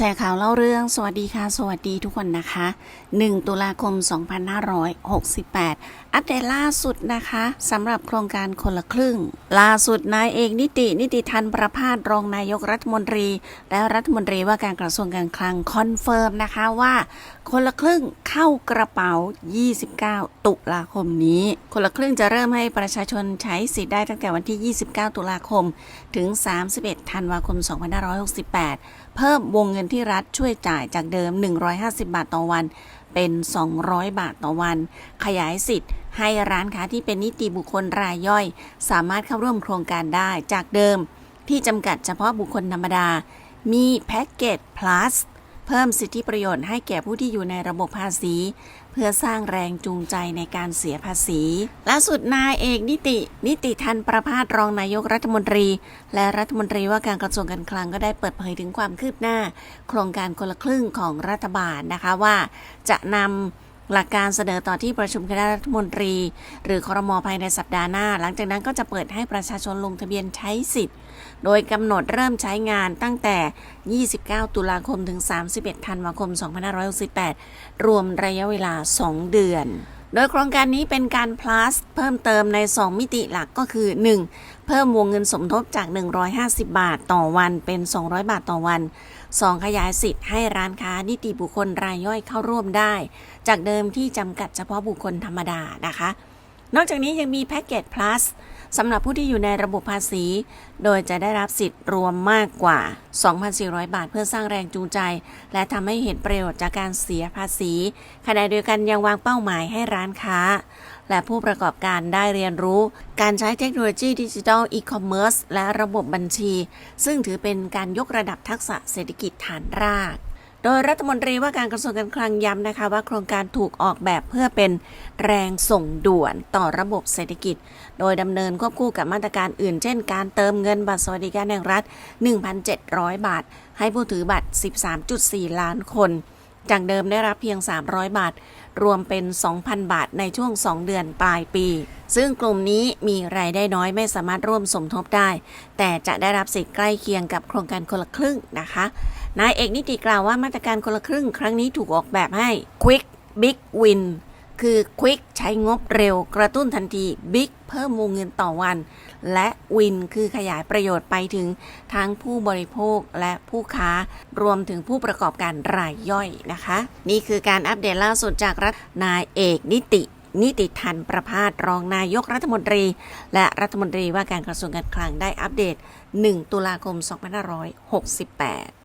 แชร์ข่าวเล่าเรื่อง สวัสดีค่ะ สวัสดีทุกคนนะคะ 1 ตุลาคม 2568 อัปเดตล่าสุดนะคะสำหรับโครงการคนละครึ่ง ล่าสุดนายเอกนิติ นิติทันประพาสรองนายกรัฐมนตรี และรัฐมนตรีว่าการกระทรวงการคลังคอนเฟิร์มนะคะว่า คนละครึ่งเข้ากระเป๋า 29 ตุลาคมนี้ คนละครึ่งจะเริ่มให้ประชาชนใช้สิทธิ์ได้ตั้งแต่วันที่ 29 ตุลาคม ถึง 31 ธันวาคม 2568 เพิ่มวงเงินที่รัฐช่วยจ่ายจากเดิม 150 บาทต่อวัน เป็น 200 บาทต่อวัน ขยายสิทธิ์ให้ร้านค้าที่เป็นนิติบุคคลรายย่อย สามารถเข้าร่วมโครงการได้จากเดิมที่จำกัดเฉพาะบุคคลธรรมดา มีแพ็กเกจ plus เพิ่มสิทธิประโยชน์ให้แก่ผู้ที่อยู่ในระบบภาษี เพื่อสร้างแรงจูงใจในการเสียภาษีล่าสุดนายเอกนิติ นิติทันประพาสรองนายกรัฐมนตรี และรัฐมนตรีว่าการกระทรวงการคลังก็ได้เปิดเผยถึงความคืบหน้า โครงการคนละครึ่งของรัฐบาลนะคะว่าจะนำ หลักการเสนอต่อที่ประชุมคณะรัฐมนตรี หรือครมภายในสัปดาห์หน้า หลังจากนั้นก็จะเปิดให้ประชาชนลงทะเบียนใช้สิทธิ์ โดยกำหนดเริ่มใช้งานตั้งแต่ 29 ตุลาคมถึง 31 ธันวาคม 2568 รวมระยะเวลา 2 เดือน โดยโครงการนี้เป็นการ plus เพิ่มเติมใน 2 มิติหลักก็คือ 1. เพิ่มวงเงินสมทบจาก 150 บาทต่อวันเป็น 200 บาทต่อวัน 2. ขยายสิทธิ์ให้ร้านค้านิติบุคคลรายย่อยเข้าร่วมได้ จากเดิมที่จำกัดเฉพาะบุคคลธรรมดานะคะ นอกจากนี้ยังมีแพ็กเกจ plus สำหรับผู้ที่อยู่ในระบบภาษี โดยจะได้รับสิทธิ์รวมมากกว่า 2,400 บาทเพื่อสร้างแรงจูงใจ และทำให้เห็นประโยชน์จากการเสียภาษีขณะเดียวกันยังวางเป้าหมายให้ร้านค้า และผู้ประกอบการได้เรียนรู้ การใช้เทคโนโลยีดิจิทัลอีคอมเมิร์ซและระบบบัญชี ซึ่งถือเป็นการยกระดับทักษะเศรษฐกิจฐานราก โดยรัฐมนตรีว่าการกระทรวงการคลังย้ำนะคะว่าโครงการถูกออกแบบเพื่อเป็นแรงส่งด่วนต่อระบบเศรษฐกิจ โดยดำเนินควบคู่กับมาตรการอื่น เช่น การเติมเงินบัตรสวัสดิการแห่งรัฐ 1,700 บาท ให้ผู้ถือบัตร 13.4 ล้านคน จากเดิมได้รับเพียง 300 บาท รวมเป็น 2,000 บาทในช่วง 2 เดือนปลายปี ซึ่งกลุ่มนี้มีรายได้น้อยไม่สามารถร่วมสมทบได้ แต่จะได้รับสิทธิ์ใกล้เคียงกับโครงการคนละครึ่งนะคะ นายเอกนิติกล่าวว่ามาตรการคนละครึ่งครั้งนี้ถูกออกแบบให้ Quick Big Win คือ Quick ใช้งบเร็วกระตุ้นทันที Big เพิ่มวงเงินต่อวัน และ Win คือขยายประโยชน์ไปถึงทั้งผู้บริโภคและผู้ค้ารวมถึงผู้ประกอบการรายย่อยนะคะ นี่คือการอัปเดตล่าสุดจากรัฐนายเอกนิติ นิติทันประพาสรองนายกรัฐมนตรี และรัฐมนตรีว่าการกระทรวงการคลังได้อัปเดต 1 ตุลาคม 2568